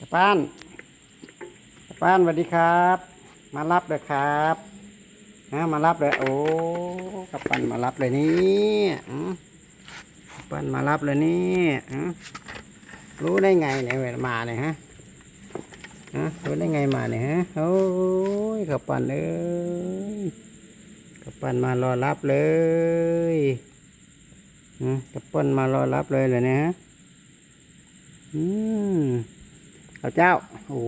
กระป้านกระป้านสวัสดีครับ มารับเลยครับนะมารับเลยโอ้กระปั้นมารับเลยนี่อืมกระปั้นมารับเลยนี่อืมรู้ได้ไงเนี่ยเวลมาเนี่ยฮะฮะรู้ได้ไงมาเนี่ยฮะโอ้ยกระปั้นเอ้ยกระปั้นมารอรับเลยอืมกระปั้นมารอรับเลยเลยเนี่ยฮะอืม ข้าวเจ้า โอ้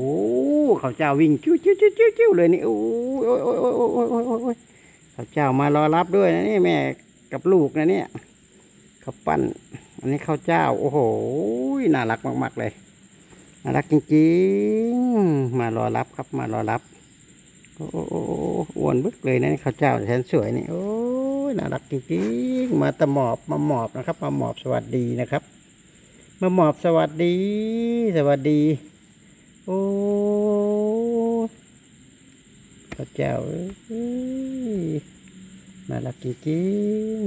ข้าวเจ้าวิ่งชิ้วจิ้วจิ้วจิ้วจิ้วเลยนี่โอ้ยโอ้ยโอ้ยโอ้ยโอ้ยโอ้ยข้าวเจ้ามารอรับด้วยนะนี่แม่กับลูกนะเนี่ยข้าปั้น อันนี้ข้าวเจ้า โอ้โห น่ารักมากๆเลย น่ารักจริงๆ มารอรับครับ มารอรับ โอ้โอ้อ้วนบึกเลยนะข้าวเจ้าแสนสวยนี่ โอ้ยน่ารักจริงๆ มาตะหมอบ มาหมอบนะครับ มาหมอบสวัสดีนะครับ มาหมอบสวัสดี สวัสดี อ้พระเจ้าเอ้ยน่ารักจริง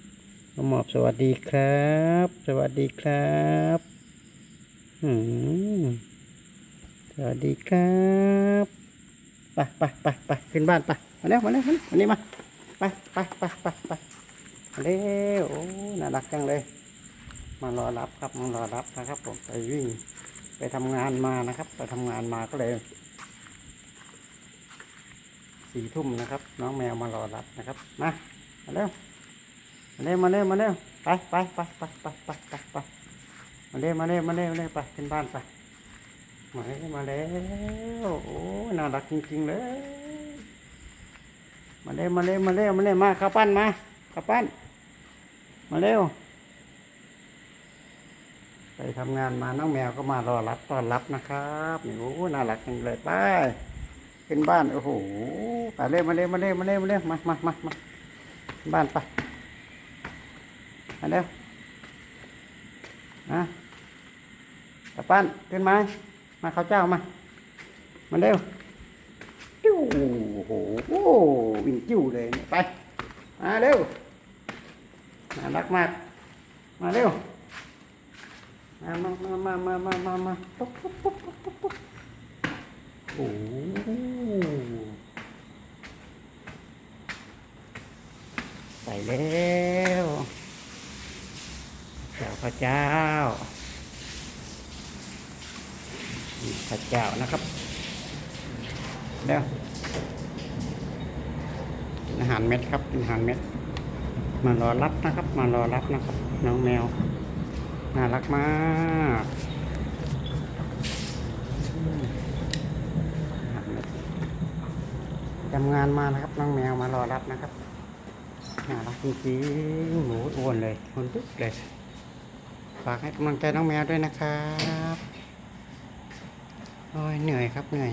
ๆมาหมอบสวัสดีครับ สวัสดีครับอืมสวัสดีครับไปไปไปไปขึ้นบ้านไปมาเร็วมาเร็วมาเร็วมานี่มาไปไปไปไปไปมาเร็วโอ้น่ารักจังเลย มารอรับครับมารอรับนะครับผมไปวิ่ง ไปทำงานมานะครับ ไปทำงานมาก็เลยสี่ทุ่มนะครับ น้องแมวมารอรับนะครับมามาเร็วมาเร็วมาเร็วมาเร็วไปไปไปไปไปไปไปไปมาเร็วมาเร็วมาเร็วมาเร็วไปขึ้นบ้านไปมาเร็วมาแล้วโอ้ยน่ารักจริงๆเลยมาเร็วมาเร็วมาเร็วมาเร็วมาข้าวปั้นมาข้าวปั้นมาเร็ว ไปทำงานมาน้องแมวก็มารอรับต้อนรับนะครับนี่โอ้น่ารักจังเลยไปขึ้นบ้านโอ้โหไปเร็วมาเร็วมาเร็วมาเร็วมาเร็วมามามามาบ้านไปมาเร็วนะกลับบ้านขึ้นมามาข้าวเจ้ามามาเร็วจิ้วโอ้โหวิ่งจิ้วเลยไปมาเร็วน่ารักมากมาเร็ว มามามามามามามาปุ๊บปุ๊บปุ๊บปุ๊บปุ๊บโอ้ใส่แล้วเจ้าพระเจ้าพระเจ้านะครับแล้วอาหารเม็ดครับอาหารเม็ดมารอรับนะครับ มารอรับนะครับ น้องแมว น่ารักมากทำงานมานะครับ น้องแมวมารอรับนะครับ น่ารักจริงๆหมูอ้วนเลยคนปึ๊กเลย ฝากให้กำลังใจน้องแมวด้วยนะครับ โอ้ยเหนื่อยครับเหนื่อย